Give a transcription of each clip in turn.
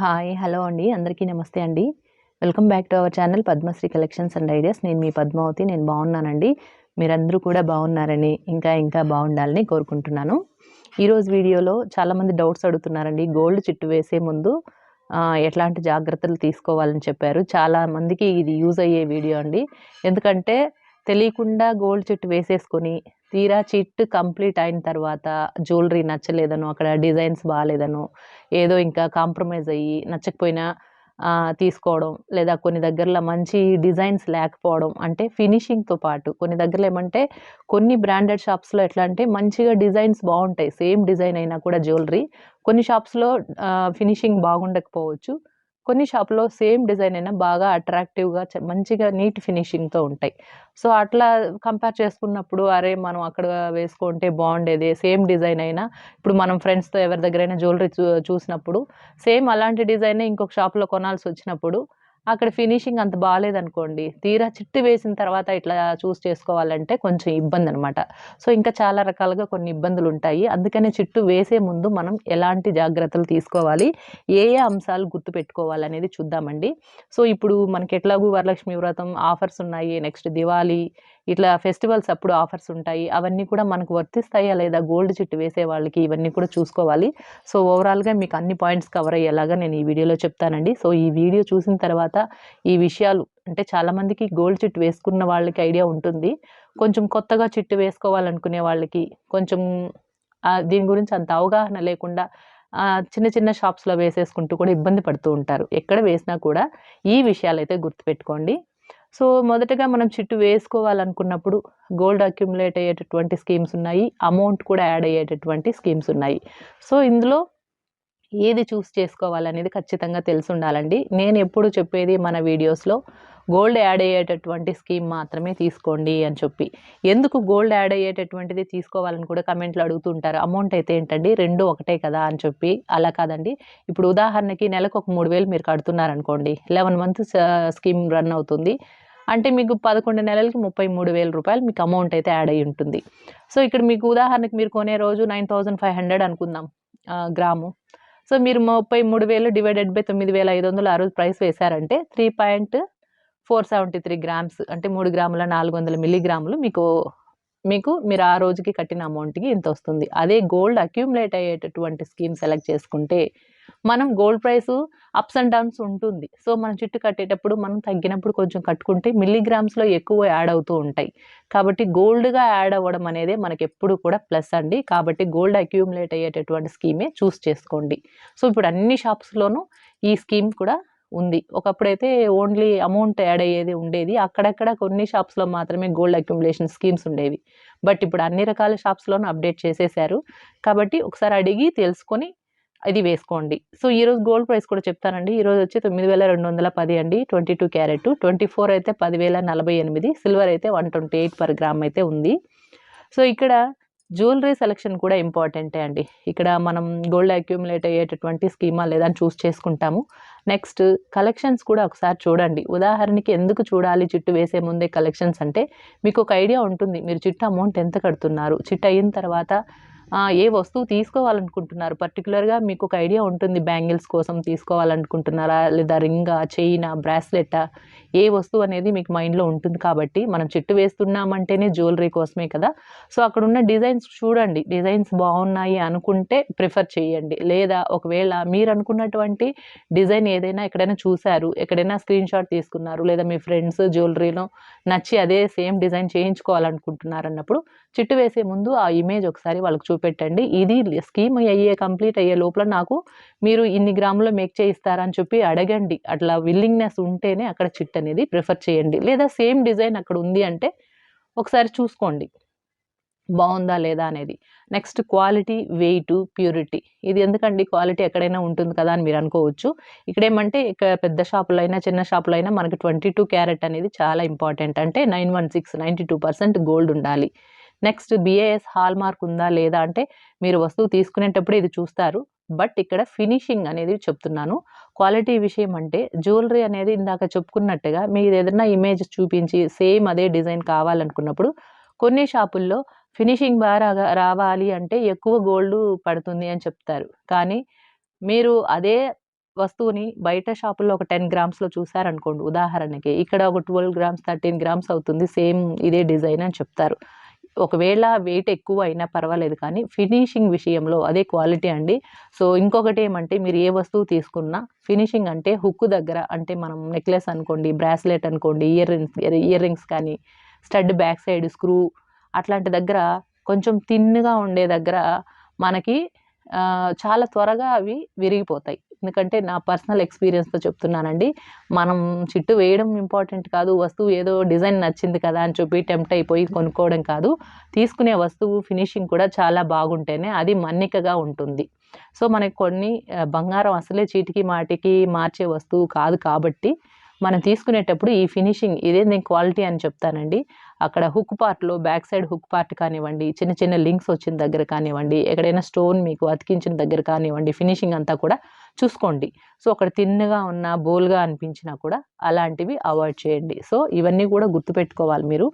Hi hello అండి. అందరికీ నమస్తే అండి. Welcome back to our channel Padmashri collections and ideas. నేను మీ పద్మావతి నేను బాగున్నానండి. మీరందరూ కూడా బాగున్నారని ఇంకా ఇంకా బాగుండాలని కోరుకుంటున్నాను. ఈరోజు వీడియోలో చాలామంది డౌట్స్ అడుగుతున్నారండి. గోల్డ్ చిట్టు వేసే ముందు ఎట్లాంటి జాగ్రత్తలు తీసుకోవాలని చెప్పారు. చాలా మందికి ఇది యూజ్ అయ్యే వీడియో అండి. ఎందుకంటే తెలియకుండా గోల్డ్ చెట్టు వేసేసుకొని తీరా చిట్టు కంప్లీట్ అయిన తర్వాత జ్యువెలరీ నచ్చలేదనో అక్కడ డిజైన్స్ బాగాలేదనో ఏదో ఇంకా కాంప్రమైజ్ అయ్యి నచ్చకపోయినా తీసుకోవడం లేదా కొన్ని దగ్గరలో మంచి డిజైన్స్ లేకపోవడం అంటే ఫినిషింగ్తో పాటు కొన్ని దగ్గరలో ఏమంటే కొన్ని బ్రాండెడ్ షాప్స్లో ఎట్లా అంటే మంచిగా డిజైన్స్ బాగుంటాయి. సేమ్ డిజైన్ అయినా కూడా జ్యువెలరీ. కొన్ని షాప్స్లో ఫినిషింగ్ బాగుండకపోవచ్చు. కొన్ని షాప్లో సేమ్ డిజైన్ అయినా బాగా అట్రాక్టివ్గా మంచిగా నీట్ ఫినిషింగ్తో ఉంటాయి. సో అట్లా కంపేర్ చేసుకున్నప్పుడు అరే మనం అక్కడ వేసుకుంటే బాగుండేది సేమ్ డిజైన్ అయినా ఇప్పుడు మనం ఫ్రెండ్స్తో ఎవరి దగ్గరైనా జ్యువెలరీ చూ చూసినప్పుడు సేమ్ అలాంటి డిజైన్ ఇంకొక షాప్లో కొనాల్సి వచ్చినప్పుడు అక్కడ ఫినిషింగ్ అంత బాగాలేదనుకోండి తీరా చిట్టు వేసిన తర్వాత ఇట్లా చూస్ చేసుకోవాలంటే కొంచెం ఇబ్బంది అనమాట సో ఇంకా చాలా రకాలుగా కొన్ని ఇబ్బందులు ఉంటాయి అందుకనే చిట్టు వేసే ముందు మనం ఎలాంటి జాగ్రత్తలు తీసుకోవాలి ఏ ఏ అంశాలు గుర్తుపెట్టుకోవాలి అనేది చూద్దామండి. సో ఇప్పుడు మనకి ఎట్లాగూ వరలక్ష్మి వ్రతం ఆఫర్స్ ఉన్నాయి నెక్స్ట్ దివాళీ ఇట్లా ఫెస్టివల్స్ అప్పుడు ఆఫర్స్ ఉంటాయి. అవన్నీ కూడా మనకు వర్తిస్తాయా లేదా? గోల్డ్ చిట్టు వేసే వాళ్ళకి ఇవన్నీ కూడా చూసుకోవాలి. సో ఓవరాల్గా మీకు అన్ని పాయింట్స్ కవర్ అయ్యేలాగా నేను ఈ వీడియోలో చెప్తానండి. సో ఈ వీడియో చూసిన తర్వాత ఈ విషయాలు అంటే చాలామందికి గోల్డ్ చిట్టు వేసుకున్న వాళ్ళకి ఐడియా ఉంటుంది. కొంచెం కొత్తగా చిట్టు వేసుకోవాలనుకునే వాళ్ళకి కొంచెం దీని గురించి అంత అవగాహన లేకుండా చిన్న చిన్న షాప్స్లో వేసేసుకుంటూ కూడా ఇబ్బంది పడుతూ ఉంటారు. ఎక్కడ వేసినా కూడా ఈ విషయాలు అయితే గుర్తుపెట్టుకోండి. సో మొదటగా మనం చిట్టు వేసుకోవాలనుకున్నప్పుడు గోల్డ్ అక్యుములేట్ అయ్యేటటువంటి స్కీమ్స్ ఉన్నాయి. అమౌంట్ కూడా యాడ్ అయ్యేటటువంటి స్కీమ్స్ ఉన్నాయి. సో ఇందులో ఏది చూస్ చేసుకోవాలనేది ఖచ్చితంగా తెలిసి ఉండాలండి. నేను ఎప్పుడు చెప్పేది మన వీడియోస్లో గోల్డ్ యాడ్ అయ్యేటటువంటి స్కీమ్ మాత్రమే తీసుకోండి అని చెప్పి. ఎందుకు గోల్డ్ యాడ్ అయ్యేటటువంటిది తీసుకోవాలని కూడా కమెంట్లు అడుగుతుంటారు. అమౌంట్ అయితే ఏంటండి? రెండు ఒకటే కదా అని చెప్పి. అలా కాదండి. ఇప్పుడు ఉదాహరణకి నెలకు ఒక మూడు వేలు మీరు కడుతున్నారనుకోండి. లెవెన్ మంత్స్ స్కీమ్ రన్ అవుతుంది. అంటే మీకు పదకొండు నెలలకి ముప్పై మూడు వేల రూపాయలు మీకు అమౌంట్ అయితే యాడ్ అయి ఉంటుంది. సో ఇక్కడ మీకు ఉదాహరణకి మీరు కొనే రోజు నైన్ థౌజండ్ ఫైవ్ హండ్రెడ్ అనుకుందాం గ్రాము. సో మీరు ముప్పై మూడు వేలు డివైడెడ్ బై తొమ్మిది వేల ఐదు వందలు ఆ రోజు price వేశారంటే three point four seventy three grams అంటే మూడు గ్రాముల నాలుగు వందల మిల్లీగ్రాములు మీకు మీకు మీరు ఆ రోజుకి కట్టిన అమౌంట్కి ఇంత వస్తుంది. అదే గోల్డ్ అక్యూములేట్ అయ్యేటటువంటి స్కీమ్ సెలెక్ట్ చేసుకుంటే మనం gold price ups and downs ఉంటుంది. సో మనం చుట్టూ కట్టేటప్పుడు మనం తగ్గినప్పుడు కొంచెం కట్టుకుంటే మిల్లీగ్రామ్స్లో ఎక్కువ యాడ్ అవుతూ ఉంటాయి. కాబట్టి గోల్డ్గా యాడ్ అవ్వడం అనేది మనకి ఎప్పుడు కూడా ప్లస్ అండి. కాబట్టి గోల్డ్ అక్యూములేట్ అయ్యేటటువంటి స్కీమే చూస్ చేసుకోండి. సో ఇప్పుడు అన్ని షాప్స్లోనూ ఈ స్కీమ్ కూడా ఉంది. ఒకప్పుడైతే ఓన్లీ అమౌంట్ యాడ్ అయ్యేది ఉండేది. అక్కడక్కడ కొన్ని షాప్స్లో మాత్రమే గోల్డ్ అక్యుములేషన్ స్కీమ్స్ ఉండేవి. బట్ ఇప్పుడు అన్ని రకాల షాప్స్లోనూ అప్డేట్ చేసేసారు. కాబట్టి ఒకసారి అడిగి తెలుసుకొని ఇది వేసుకోండి. సో ఈరోజు గోల్డ్ ప్రైస్ కూడా చెప్తానండి. ఈరోజు వచ్చి తొమ్మిది వేల రెండు వందల పది అండి. Twenty two carat. Twenty four అయితే పదివేల నలభై ఎనిమిది. సిల్వర్ అయితే one twenty eight per gram అయితే ఉంది. సో ఇక్కడ జ్యువెలరీ సెలెక్షన్ కూడా ఇంపార్టెంటే అండి. ఇక్కడ మనం గోల్డ్ అక్యూములేట్ అయ్యేటటువంటి స్కీమా లేదా అని చూస్ చేసుకుంటాము. నెక్స్ట్ కలెక్షన్స్ కూడా ఒకసారి చూడండి. ఉదాహరణకి ఎందుకు చూడాలి? చిట్టు వేసే ముందే కలెక్షన్స్ అంటే మీకు ఒక ఐడియా ఉంటుంది. మీరు చిట్టు అమౌంట్ ఎంత కడుతున్నారు? చిట్టు అయిన తర్వాత ఏ వస్తువు తీసుకోవాలనుకుంటున్నారు? పర్టికులర్గా మీకు ఒక ఐడియా ఉంటుంది బ్యాంగిల్స్ కోసం తీసుకోవాలనుకుంటున్నారా? లేదా రింగా చైనా బ్రాస్లెటా? ఏ వస్తువు అనేది మీకు మైండ్లో ఉంటుంది కాబట్టి మనం చెట్టు వేస్తున్నామంటేనే జ్యువెలరీ కోసమే కదా. సో అక్కడ ఉన్న డిజైన్స్ చూడండి. డిజైన్స్ బాగున్నాయి అనుకుంటే ప్రిఫర్ చేయండి. లేదా ఒకవేళ మీరు అనుకున్నటువంటి డిజైన్ ఏదైనా ఎక్కడైనా చూశారు ఎక్కడైనా స్క్రీన్ షాట్ తీసుకున్నారు లేదా మీ ఫ్రెండ్స్ జ్యువెలరీలో నచ్చి అదే సేమ్ డిజైన్ చేయించుకోవాలనుకుంటున్నారు అన్నప్పుడు చిట్టు వేసే ముందు ఆ ఇమేజ్ ఒకసారి వాళ్ళకి చూపెట్టండి. ఇది స్కీమ్ అయ్యే కంప్లీట్ అయ్యే లోపల నాకు మీరు ఇన్ని గ్రాములు మేక్ చేయిస్తారా అని చెప్పి అడగండి. అట్లా విల్లింగ్నెస్ ఉంటేనే అక్కడ చిట్ అనేది ప్రిఫర్ చేయండి. లేదా సేమ్ డిజైన్ అక్కడ ఉంది అంటే ఒకసారి చూసుకోండి. బాగుందా లేదా అనేది. నెక్స్ట్ క్వాలిటీ వెయిట్ ప్యూరిటీ ఇది ఎందుకండి? క్వాలిటీ ఎక్కడైనా ఉంటుంది కదా అని మీరు అనుకోవచ్చు. ఇక్కడేమంటే ఇక్కడ పెద్ద షాపులో అయినా చిన్న షాపులో అయినా మనకి ట్వంటీ టూ క్యారెట్ అనేది చాలా ఇంపార్టెంట్ అంటే nine one six ninety two percent gold ఉండాలి. నెక్స్ట్ బిఏఎస్ హాల్ మార్క్ ఉందా లేదా అంటే మీరు వస్తువు తీసుకునేటప్పుడు ఇది చూస్తారు. బట్ ఇక్కడ ఫినిషింగ్ అనేది చెప్తున్నాను. క్వాలిటీ విషయం అంటే జ్యువెలరీ అనేది ఇందాక చెప్పుకున్నట్టుగా మీరు ఏదైనా ఇమేజ్ చూపించి సేమ్ అదే డిజైన్ కావాలనుకున్నప్పుడు కొన్ని షాపుల్లో ఫినిషింగ్ బాగా రావాలి అంటే ఎక్కువ గోల్డ్ పడుతుంది అని చెప్తారు. కానీ మీరు అదే వస్తువుని బయట షాపుల్లో ఒక టెన్ గ్రామ్స్లో చూసారనుకోండి ఉదాహరణకి ఇక్కడ ఒక ట్వెల్వ్ గ్రామ్స్ థర్టీన్ గ్రామ్స్ అవుతుంది సేమ్ ఇదే డిజైన్ అని చెప్తారు. ఒకవేళ వెయిట్ ఎక్కువ అయినా పర్వాలేదు కానీ ఫినిషింగ్ విషయంలో అదే క్వాలిటీ అండి. సో ఇంకొకటి ఏమంటే మీరు ఏ వస్తువు తీసుకున్నా ఫినిషింగ్ అంటే హుక్ దగ్గర అంటే మనం నెక్లెస్ అనుకోండి బ్రాస్లెట్ అనుకోండి ఇయర్ రింగ్స్ ఇయర్ రింగ్స్ కానీ స్టడ్ బ్యాక్ సైడ్ స్క్రూ అట్లాంటి దగ్గర కొంచెం తిన్నుగా ఉండే దగ్గర మనకి చాలా త్వరగా అవి విరిగిపోతాయి. ఎందుకంటే నా పర్సనల్ ఎక్స్పీరియన్స్తో చెప్తున్నానండి. మనం చిట్టు వేయడం ఇంపార్టెంట్ కాదు. వస్తువు ఏదో డిజైన్ నచ్చింది కదా అని చెప్పి టెంప్ట్ అయిపోయి కొనుక్కోవడం కాదు. తీసుకునే వస్తువు ఫినిషింగ్ కూడా చాలా బాగుంటేనే అది మన్నికగా ఉంటుంది. సో మనకి కొన్ని బంగారం అసలే చీటికి మాటికి మార్చే వస్తువు కాదు కాబట్టి మనం తీసుకునేటప్పుడు ఈ ఫినిషింగ్ ఇదే నేను క్వాలిటీ అని చెప్తానండి. అక్కడ హుక్ పార్ట్లో బ్యాక్ సైడ్ హుక్ పార్ట్ కానివ్వండి చిన్న చిన్న లింక్స్ వచ్చిన దగ్గర కానివ్వండి ఎక్కడైనా స్టోన్ మీకు అతికించిన దగ్గర కానివ్వండి ఫినిషింగ్ అంతా కూడా చూసుకోండి. సో అక్కడ తిన్నగా ఉన్న బోల్గా అనిపించినా కూడా అలాంటివి అవాయిడ్ చేయండి. సో ఇవన్నీ కూడా గుర్తుపెట్టుకోవాలి మీరు.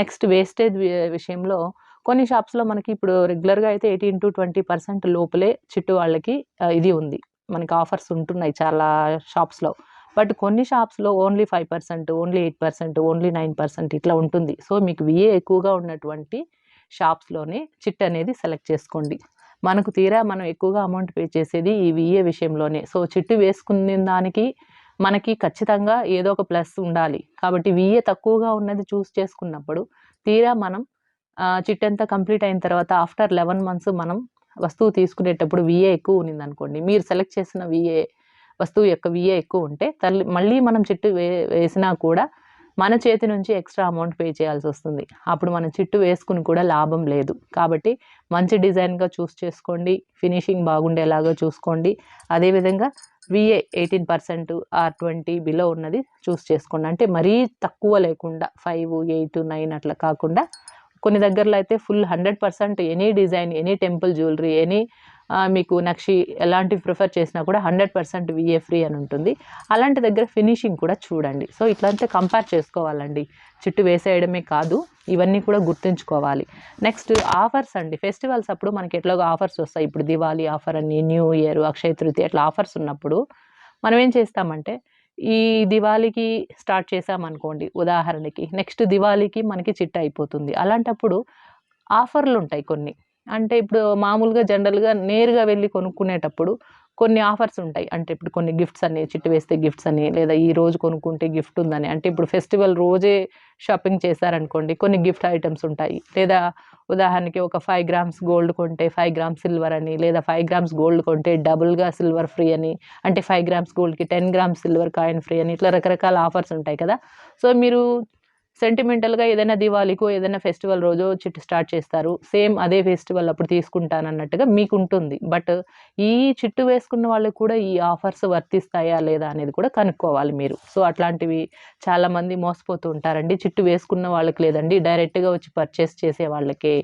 నెక్స్ట్ వేస్టేజ్ విషయంలో కొన్ని షాప్స్లో మనకి ఇప్పుడు రెగ్యులర్గా అయితే ఎయిటీన్ టు ట్వంటీ పర్సెంట్ లోపలే చిట్టు వాళ్ళకి ఇది ఉంది. మనకి ఆఫర్స్ ఉంటున్నాయి చాలా షాప్స్లో బట్ కొన్ని షాప్స్లో only five percent only eight percent only nine percent ఇట్లా ఉంటుంది. సో మీకు విఏ ఎక్కువగా ఉన్నటువంటి షాప్స్లోనే చిట్ అనేది సెలెక్ట్ చేసుకోండి. మనకు తీరా మనం ఎక్కువగా అమౌంట్ పే చేసేది ఈ విఏ విషయంలోనే. సో చిట్టు వేసుకునే దానికి మనకి ఖచ్చితంగా ఏదో ఒక ప్లస్ ఉండాలి. కాబట్టి విఏ తక్కువగా ఉన్నది చూస్ చేసుకున్నప్పుడు తీరా మనం చిట్ అంతా కంప్లీట్ అయిన తర్వాత ఆఫ్టర్ లెవెన్ మంత్స్ మనం వస్తువు తీసుకునేటప్పుడు విఏ ఎక్కువ ఉన్నింది అనుకోండి మీరు సెలెక్ట్ చేసిన విఏ వస్తువు యొక్క విఏ ఎక్కువ ఉంటే తల్లి మళ్ళీ మనం చిట్టు వే వేసినా కూడా మన చేతి నుంచి ఎక్స్ట్రా అమౌంట్ పే చేయాల్సి వస్తుంది. అప్పుడు మనం చిట్టు వేసుకుని కూడా లాభం లేదు. కాబట్టి మంచి డిజైన్గా చూస్ చేసుకోండి. ఫినిషింగ్ బాగుండేలాగా చూసుకోండి. అదేవిధంగా VA eighteen percent or twenty below ఉన్నది చూస్ చేసుకోండి. అంటే మరీ తక్కువ లేకుండా ఫైవ్ ఎయిట్ నైన్ అట్లా కాకుండా కొన్ని దగ్గరలో అయితే full hundred percent any design any temple jewellery any మీకు నక్షి ఎలాంటివి ప్రిఫర్ చేసినా కూడా హండ్రెడ్ పర్సెంట్ విఏ ఫ్రీ అని ఉంటుంది. అలాంటి దగ్గర ఫినిషింగ్ కూడా చూడండి. సో ఇట్లంతా కంపేర్ చేసుకోవాలండి. చుట్టూ వేసేయడమే కాదు ఇవన్నీ కూడా గుర్తుంచుకోవాలి. నెక్స్ట్ ఆఫర్స్ అండి. ఫెస్టివల్స్ అప్పుడు మనకి ఎట్లాగో ఆఫర్స్ వస్తాయి. ఇప్పుడు దివాళీ ఆఫర్ అని న్యూ ఇయర్ అక్షయ తృతీయ అట్లా ఆఫర్స్ ఉన్నప్పుడు మనం ఏం చేస్తామంటే ఈ దివాళీకి స్టార్ట్ చేసామనుకోండి ఉదాహరణకి నెక్స్ట్ దివాళీకి మనకి చిట్ట అయిపోతుంది. అలాంటప్పుడు ఆఫర్లు ఉంటాయి కొన్ని. అంటే ఇప్పుడు మామూలుగా జనరల్గా నేరుగా వెళ్ళి కొనుక్కునేటప్పుడు కొన్ని ఆఫర్స్ ఉంటాయి. అంటే ఇప్పుడు కొన్ని గిఫ్ట్స్ అని చిట్టు వేస్తే గిఫ్ట్స్ అని లేదా ఈ రోజు కొనుక్కుంటే గిఫ్ట్ ఉందని. అంటే ఇప్పుడు ఫెస్టివల్ రోజే షాపింగ్ చేశారనుకోండి కొన్ని గిఫ్ట్ ఐటమ్స్ ఉంటాయి. లేదా ఉదాహరణకి ఒక ఫైవ్ గ్రామ్స్ గోల్డ్ కొంటే ఫైవ్ గ్రామ్స్ సిల్వర్ అని లేదా ఫైవ్ గ్రామ్స్ గోల్డ్ కొంటే డబుల్గా సిల్వర్ ఫ్రీ అని అంటే five grams గోల్డ్కి ten grams silver coin free అని ఇట్లా రకరకాల ఆఫర్స్ ఉంటాయి కదా. సో మీరు సెంటిమెంటల్గా ఏదైనా దివాళీకో ఏదైనా ఫెస్టివల్ రోజు చిట్టు స్టార్ట్ చేస్తారు. సేమ్ అదే ఫెస్టివల్ అప్పుడు తీసుకుంటాను అన్నట్టుగా మీకు ఉంటుంది బట్ ఈ చిట్టు వేసుకున్న వాళ్ళకి కూడా ఈ ఆఫర్స్ వర్తిస్తాయా లేదా అనేది కూడా కనుక్కోవాలి మీరు. సో అట్లాంటివి చాలామంది మోసపోతూ ఉంటారండి. చిట్టు వేసుకున్న వాళ్ళకి లేదండి. డైరెక్ట్గా వచ్చి పర్చేస్ చేసే వాళ్ళకే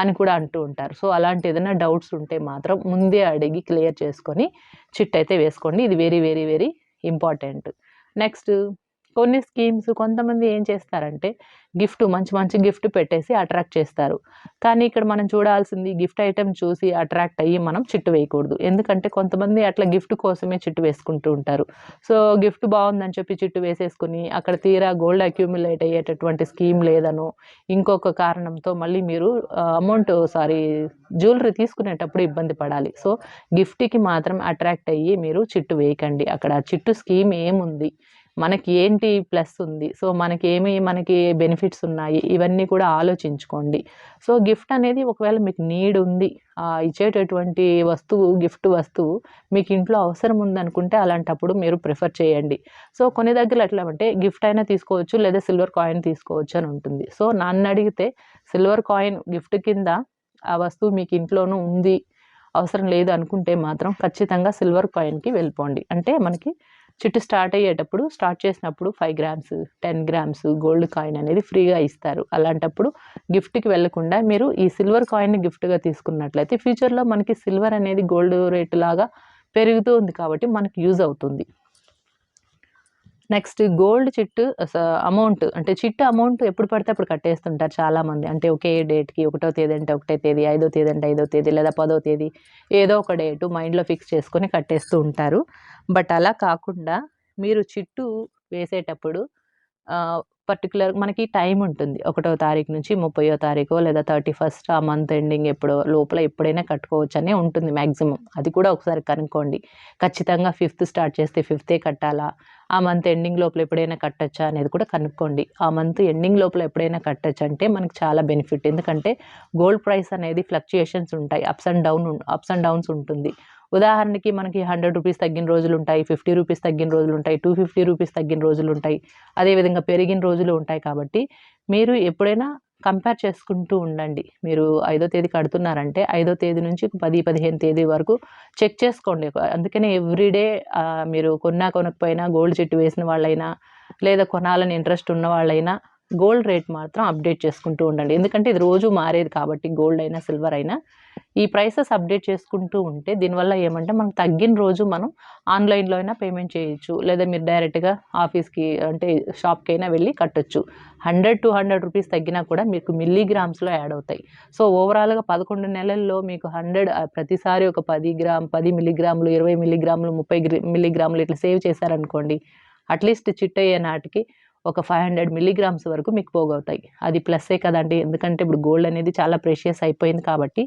అని కూడా అంటూ ఉంటారు. సో అలాంటి ఏదైనా డౌట్స్ ఉంటే మాత్రం ముందే అడిగి క్లియర్ చేసుకొని చిట్ అయితే వేసుకోండి. ఇది very very very important. Next కొన్ని స్కీమ్స్ కొంతమంది ఏం చేస్తారంటే గిఫ్ట్ మంచి మంచి గిఫ్ట్ పెట్టేసి అట్రాక్ట్ చేస్తారు. కానీ ఇక్కడ మనం చూడాల్సింది గిఫ్ట్ ఐటెం చూసి అట్రాక్ట్ అయ్యి మనం చిట్టు వేయకూడదు. ఎందుకంటే కొంతమంది అట్లా గిఫ్ట్ కోసమే చిట్టు వేసుకుంటూ ఉంటారు. సో గిఫ్ట్ బాగుందని చెప్పి చిట్టు వేసేసుకుని అక్కడ తీరా గోల్డ్ అక్యూములేట్ అయ్యేటటువంటి స్కీమ్ లేదనో ఇంకొక కారణంతో మళ్ళీ మీరు అమౌంట్ సారీ జ్యువెలరీ తీసుకునేటప్పుడు ఇబ్బంది పడాలి. సో గిఫ్ట్కి మాత్రం అట్రాక్ట్ అయ్యి మీరు చిట్టు వేయకండి. అక్కడ చిట్టు స్కీమ్ ఏముంది? మనకి ఏంటి ప్లస్ ఉంది? సో మనకి ఏమి మనకి బెనిఫిట్స్ ఉన్నాయి? ఇవన్నీ కూడా ఆలోచించుకోండి. సో గిఫ్ట్ అనేది ఒకవేళ మీకు నీడ్ ఉంది ఇచ్చేటటువంటి వస్తువు గిఫ్ట్ వస్తువు మీకు ఇంట్లో అవసరం ఉందనుకుంటే అలాంటప్పుడు మీరు ప్రిఫర్ చేయండి. సో కొన్ని దగ్గర ఎట్లా అంటే గిఫ్ట్ అయినా తీసుకోవచ్చు లేదా సిల్వర్ కాయిన్ తీసుకోవచ్చు అని ఉంటుంది. సో నన్ను అడిగితే సిల్వర్ కాయిన్ గిఫ్ట్ కింద ఆ వస్తువు మీకు ఇంట్లోనూ ఉంది అవసరం లేదు అనుకుంటే మాత్రం ఖచ్చితంగా సిల్వర్ కాయిన్కి వెళ్ళిపోండి. అంటే మనకి చిట్టు స్టార్ట్ అయ్యేటప్పుడు స్టార్ట్ చేసినప్పుడు five grams ten grams gold coin అనేది ఫ్రీగా ఇస్తారు. అలాంటప్పుడు గిఫ్ట్కి వెళ్ళకుండా మీరు ఈ సిల్వర్ కాయిన్ని గిఫ్ట్గా తీసుకున్నట్లయితే ఫ్యూచర్లో మనకి సిల్వర్ అనేది గోల్డ్ రేటు లాగా పెరుగుతూ ఉంది కాబట్టి మనకు యూజ్ అవుతుంది. నెక్స్ట్ గోల్డ్ చిట్టు అమౌంట్ అంటే చిట్టు అమౌంట్ ఎప్పుడు పడితే అప్పుడు కట్టేస్తుంటారు చాలామంది. అంటే ఒకే డేట్కి ఒకటో తేదీ అంటే ఒకటే తేదీ ఐదో తేదీ అంటే ఐదో తేదీ లేదా పదో తేదీ ఏదో ఒక డేటు మైండ్లో ఫిక్స్ చేసుకొని కట్టేస్తూ ఉంటారు. బట్ అలా కాకుండా మీరు చిట్టు వేసేటప్పుడు పర్టికులర్ మనకి టైం ఉంటుంది. ఒకటో తారీఖు నుంచి ముప్పయో తారీఖు లేదా థర్టీ ఫస్ట్ ఆ మంత్ ఎండింగ్ ఎప్పుడో లోపల ఎప్పుడైనా కట్టుకోవచ్చు అనే ఉంటుంది మ్యాక్సిమం అది కూడా ఒకసారి కనుక్కోండి. ఖచ్చితంగా ఫిఫ్త్ స్టార్ట్ చేస్తే ఫిఫ్తే కట్టాలా? ఆ మంత్ ఎండింగ్ లోపల ఎప్పుడైనా కట్టచ్చా అనేది కూడా కనుక్కోండి. ఆ మంత్ ఎండింగ్ లోపల ఎప్పుడైనా కట్టచ్చు. అంటే మనకి చాలా బెనిఫిట్ ఎందుకంటే గోల్డ్ ప్రైస్ అనేది ఫ్లక్చుయేషన్స్ ఉంటాయి. Ups and down ups and downs ఉంటుంది. ఉదాహరణకి మనకి హండ్రెడ్ రూపీస్ తగ్గిన రోజులు ఉంటాయి. ఫిఫ్టీ రూపీస్ తగ్గిన రోజులు ఉంటాయి. టూ ఫిఫ్టీ రూపీస్ తగ్గిన రోజులు ఉంటాయి. అదేవిధంగా పెరిగిన రోజులు ఉంటాయి కాబట్టి మీరు ఎప్పుడైనా కంపేర్ చేసుకుంటూ ఉండండి. మీరు ఐదో తేదీ కడుతున్నారంటే ఐదో తేదీ నుంచి పది పదిహేను తేదీ వరకు చెక్ చేసుకోండి. అందుకనే ఎవ్రీడే మీరు కొన్నా కొనకపోయినా గోల్డ్ చెట్టు వేసిన వాళ్ళైనా లేదా కొనాలని ఇంట్రెస్ట్ ఉన్న వాళ్ళైనా గోల్డ్ రేట్ మాత్రం అప్డేట్ చేసుకుంటూ ఉండండి. ఎందుకంటే ఇది రోజు మారేది కాబట్టి గోల్డ్ అయినా సిల్వర్ అయినా. ఈ ప్రైసెస్ అప్డేట్ చేసుకుంటూ ఉంటే దీనివల్ల ఏమంటే మనం తగ్గిన రోజు మనం ఆన్లైన్లో అయినా పేమెంట్ చేయొచ్చు. లేదా మీరు డైరెక్ట్గా ఆఫీస్కి అంటే షాప్కి అయినా వెళ్ళి కట్టొచ్చు. హండ్రెడ్ టు హండ్రెడ్ రూపీస్ తగ్గినా కూడా మీకు మిల్లీగ్రామ్స్లో యాడ్ అవుతాయి. సో ఓవరాల్గా పదకొండు నెలల్లో మీకు హండ్రెడ్ ప్రతిసారి ఒక పది గ్రామ్ పది మిల్లీగ్రాములు ఇరవై మిల్లీగ్రాములు ముప్పై మిల్లీగ్రాములు ఇట్లా సేవ్ చేశారనుకోండి అట్లీస్ట్ చిట్ అయ్యే నాటికి ఒక ఫైవ్ హండ్రెడ్ మిల్లీగ్రామ్స్ వరకు మీకు పోగవుతాయి. అది ప్లస్సే కదండి. ఎందుకంటే ఇప్పుడు గోల్డ్ అనేది చాలా ప్రెషియస్ అయిపోయింది కాబట్టి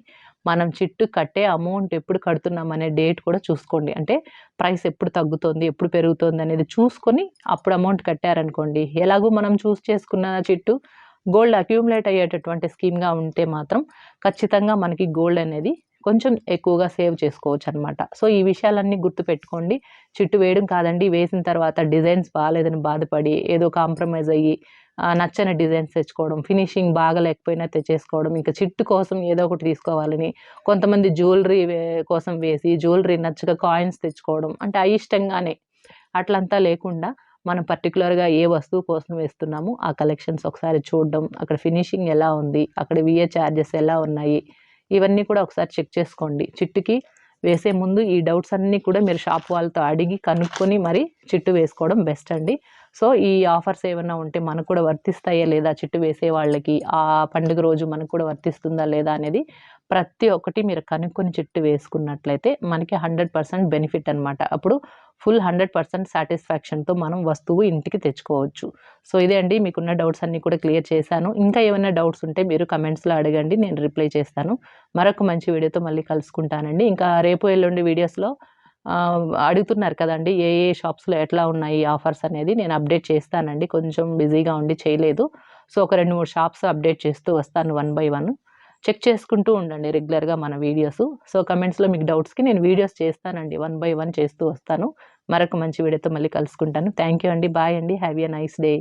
మనం చిట్టు కట్టే అమౌంట్ ఎప్పుడు కడుతున్నాం అనే డేట్ కూడా చూసుకోండి. అంటే ప్రైస్ ఎప్పుడు తగ్గుతుంది ఎప్పుడు పెరుగుతుంది అనేది చూసుకొని అప్పుడు అమౌంట్ కట్టారనుకోండి. ఎలాగో మనం చూస్ చేసుకున్న చిట్టు గోల్డ్ అక్యూములేట్ అయ్యేటటువంటి స్కీమ్గా ఉంటే మాత్రం ఖచ్చితంగా మనకి గోల్డ్ అనేది కొంచెం ఎక్కువగా సేవ్ చేసుకోవచ్చు అనమాట సో ఈ విషయాలన్నీ గుర్తుపెట్టుకోండి. చిట్టు వేయడం కాదండి. వేసిన తర్వాత డిజైన్స్ బాగాలేదని బాధపడి ఏదో కాంప్రమైజ్ అయ్యి నచ్చని డిజైన్స్ తెచ్చుకోవడం ఫినిషింగ్ బాగా లేకపోయినా తెచ్చేసుకోవడం ఇంకా చిట్టు కోసం ఏదో ఒకటి తీసుకోవాలని కొంతమంది జ్యువెలరీ కోసం వేసి జ్యువెలరీ నచ్చక కాయిన్స్ తెచ్చుకోవడం అంటే అయిష్టంగానే. అట్లంతా లేకుండా మనం పర్టికులర్గా ఏ వస్తువు కోసం వేస్తున్నామో ఆ కలెక్షన్స్ ఒకసారి చూడడం అక్కడ ఫినిషింగ్ ఎలా ఉంది అక్కడ విఏ ఛార్జెస్ ఎలా ఉన్నాయి ఇవన్నీ కూడా ఒకసారి చెక్ చేసుకోండి. చిట్టుకి వేసే ముందు ఈ డౌట్స్ అన్నీ కూడా మీరు షాప్ వాళ్ళతో అడిగి కనుక్కొని మరి చిట్టు వేసుకోవడం బెస్ట్ అండి. సో ఈ ఆఫర్స్ ఏమైనా ఉంటే మనకు కూడా వర్తిస్తాయా లేదా? చిట్టు వేసే వాళ్ళకి ఆ పండుగ రోజు మనకు కూడా వర్తిస్తుందా లేదా అనేది ప్రతి ఒక్కటి మీరు కనుక్కొని చిట్టు వేసుకున్నట్లయితే మనకి హండ్రెడ్ పర్సెంట్ బెనిఫిట్ అనమాట అప్పుడు ఫుల్ హండ్రెడ్ పర్సెంట్ సాటిస్ఫాక్షన్తో మనం వస్తువు ఇంటికి తెచ్చుకోవచ్చు. సో ఇదే అండి. మీకున్న డౌట్స్ అన్నీ కూడా క్లియర్ చేశాను. ఇంకా ఏమైనా డౌట్స్ ఉంటే మీరు కమెంట్స్లో అడగండి. నేను రిప్లై చేస్తాను. మరొక మంచి వీడియోతో మళ్ళీ కలుసుకుంటానండి. ఇంకా రేపు ఎల్లుండి వీడియోస్లో అడుగుతున్నారు కదండి ఏ ఏ షాప్స్లో ఎట్లా ఉన్నాయి ఆఫర్స్ అనేది. నేను అప్డేట్ చేస్తానండి. కొంచెం బిజీగా ఉండి చేయలేదు. సో ఒక రెండు మూడు షాప్స్ అప్డేట్ చేస్తూ వస్తాను వన్ బై వన్. చెక్ చేసుకుంటూ ఉండండి రెగ్యులర్గా మన వీడియోస్. సో కమెంట్స్లో మీకు డౌట్స్కి నేను వీడియోస్ చేస్తానండి. వన్ బై వన్ చేస్తూ వస్తాను. మరొక మంచి వీడియోతో మళ్ళీ కలుసుకుంటాను. థ్యాంక్ యూ అండి. బాయ్ అండి. Have a nice day.